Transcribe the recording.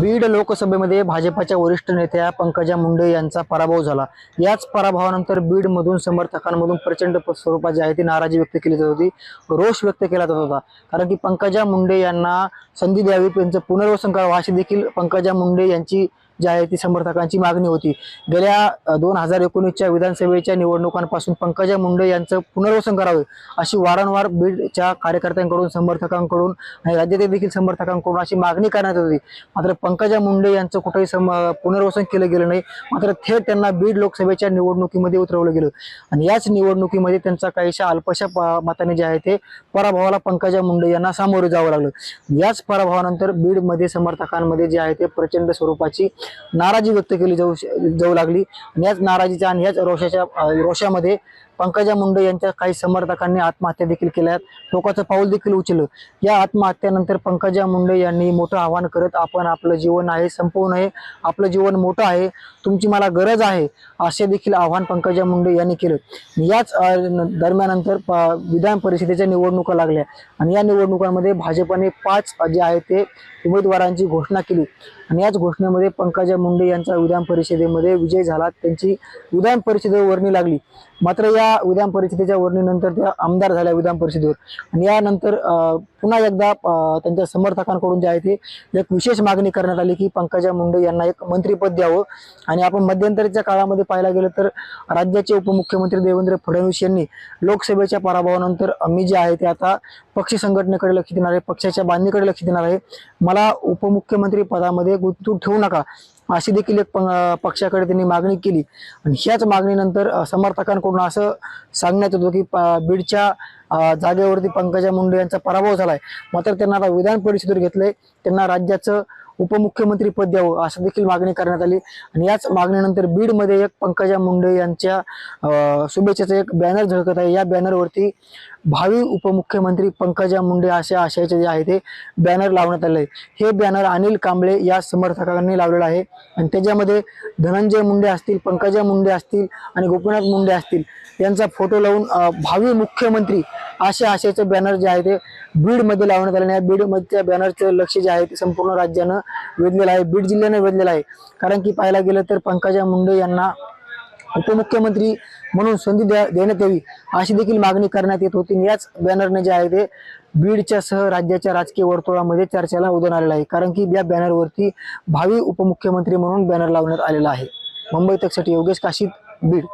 बीड लोकसभेमध्ये भाजपाच्या वरिष्ठ नेत्या पंकजा मुंडे यांचा पराभव झाला. याच पराभवानंतर बीडमधून समर्थकांमधून प्रचंड प- स्वरूपात जी आहे ती नाराजी व्यक्त केली जात होती. रोष व्यक्त केला जात होता. कारण की पंकजा मुंडे यांना संधी द्यावी त्यांचं पुनर्वसन करावं अशी देखील पंकजा मुंडे यांची जी आहे ती समर्थकांची मागणी होती. गेल्या दोन हजार एकोणीसच्या विधानसभेच्या निवडणुकांपासून पंकजा मुंडे यांचं पुनर्वसन करावे अशी वारंवार बीडच्या कार्यकर्त्यांकडून समर्थकांकडून आणि राज्यातील देखील समर्थकांकडून अशी मागणी करण्यात होती मात्र पंकजा मुंडे यांचं कुठेही सम पुनर्वसन केलं गेलं नाही. मात्र थेट त्यांना बीड लोकसभेच्या निवडणुकीमध्ये उतरवलं गेलं. आणि याच निवडणुकीमध्ये त्यांचा काहीशा अल्पशा प- मताने जे आहे ते पराभवाला पंकजा मुंडे यांना सामोरे जावं लागलं. याच पराभवानंतर बीडमध्ये समर्थकांमध्ये जे आहे ते प्रचंड स्वरूपाची नाराजी व्यक्त केली जाऊ जाऊ लागली. आणि याच नाराजीच्या आणि याच रोषाच्या रोषामध्ये पंकजा मुंडे यांच्या काही समर्थकांनी आत्महत्या देखील केल्या. टोकाचं पाऊल देखील उचललं. या आत्महत्येनंतर पंकजा मुंडे यांनी मोठं आवाहन करत आपण आपलं जीवन आहे संपवून आहे. आपलं जीवन मोठं आहे. तुमची मला गरज आहे. असे देखील आव्हान पंकजा मुंडे यांनी केलं. याच दरम्यानंतर प- विधान परिषदेच्या निवडणुका लागल्या. आणि या निवडणुकांमध्ये भाजपने पाच जे आहे ते उमेदवारांची घोषणा केली. आणि याच घोषणेमध्ये पंकजा मुंडे यांचा विधान परिषदेमध्ये विजय झाला. त्यांची विधान परिषदेवर वर्णी लागली. मात्र या विधान परिषदेच्या वर्णीनंतर त्या आमदार झाल्या विधान परिषदेवर. आणि यानंतर पुन्हा एकदा त्यांच्या समर्थकांकडून जे आहे ते एक विशेष मागणी करण्यात आली की पंकजा मुंडे यांना एक मंत्रिपद द्यावं. आणि आपण मध्यंतरीच्या काळामध्ये पाहायला गेलं तर राज्याचे उपमुख्यमंत्री देवेंद्र फडणवीस यांनी लोकसभेच्या पराभवानंतर मी जे आहे ते आता पक्ष संघटनेकडे लक्ष देणार आहे पक्षाच्या बांधणीकडे लक्ष देणार आहे. मला उपमुख्यमंत्री पदामध्ये गुंतवून ठेवू नका. अशी देखील एक प- पक्षाकडे त्यांनी मागणी केली. आणि ह्याच मागणीनंतर समर्थकांकडून असं सांगण्यात येतो की प- बीडच्या जागेवरती पंकजा मुंडे यांचा पराभव झालाय. मात्र त्यांना आता विधान परिषदेवर घेतलंय. त्यांना राज्याचं उपमुख्यमंत्री पद द्यावं असं देखील मागणी करण्यात आली. आणि याच मागणीनंतर बीडमध्ये एक पंकजा मुंडे यांच्या शुभेच्छेचा शुभेच्छेचं एक बॅनर झळकत आहे. या बॅनरवरती भावी उपमुख्यमंत्री पंकजा मुंडे अशा आशयाचे जे आहे ते बॅनर लावण्यात आले हे बॅनर अनिल कांबळे या समर्थकांनी लावलेलं आहे. आणि त्याच्यामध्ये धनंजय मुंडे असतील पंकजा मुंडे असतील आणि गोपीनाथ मुंडे असतील यांचा फोटो लावून भावी मुख्यमंत्री आशा आशेचं बॅनर जे आहे ते बीडमध्ये लावण्यात आले आणि बीडमध्ये बीडमधच्या बॅनरचं लक्ष जे आहे ते संपूर्ण राज्यानं वेधलेलं आहे. बीड जिल्ह्यानं वेधलेलं आहे. कारण की पाहायला गेलं तर पंकजा मुंडे यांना उपमुख्यमंत्री म्हणून संधी द्या देण्यात यावी अशी देखील मागणी करण्यात येत होती. याच बॅनरने जे आहे ते बीडच्या सह राज्याच्या राजकीय वर्तुळामध्ये चर्चेला उदन आलेलं आहे. कारण की या बॅनरवरती भावी उपमुख्यमंत्री म्हणून बॅनर लावण्यात आलेला आहे. मुंबई तकसाठी योगेश काशीद बीड